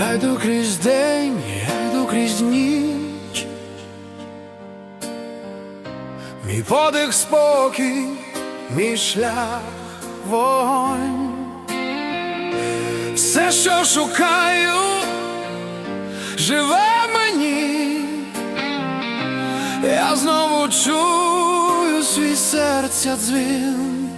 Я йду крізь день, я йду крізь ніч. Мій подих спокій, мій шлях вогонь. Все, що шукаю, живе мені. Я знову чую свій серця дзвін.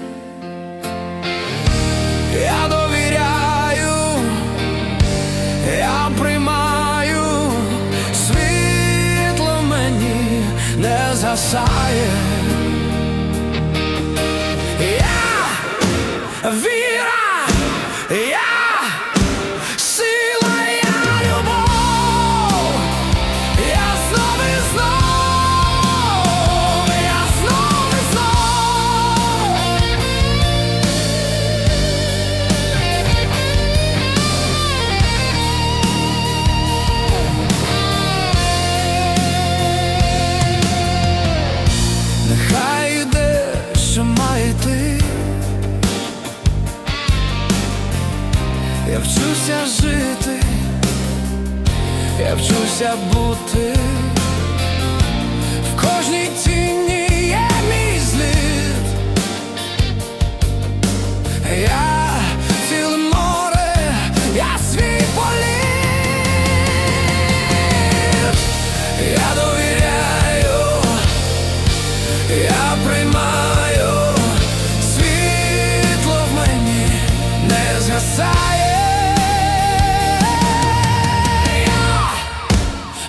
desire. Я вчуся жити, я вчуся бути. В кожній тіні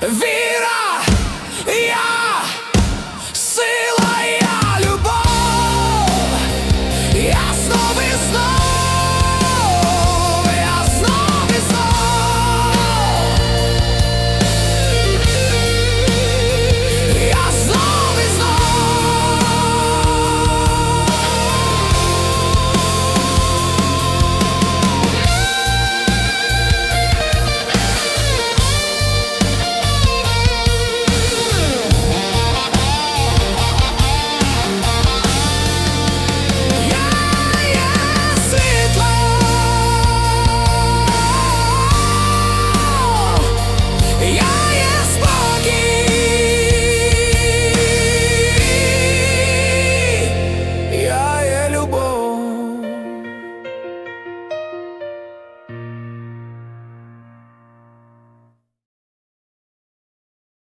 згасає. Я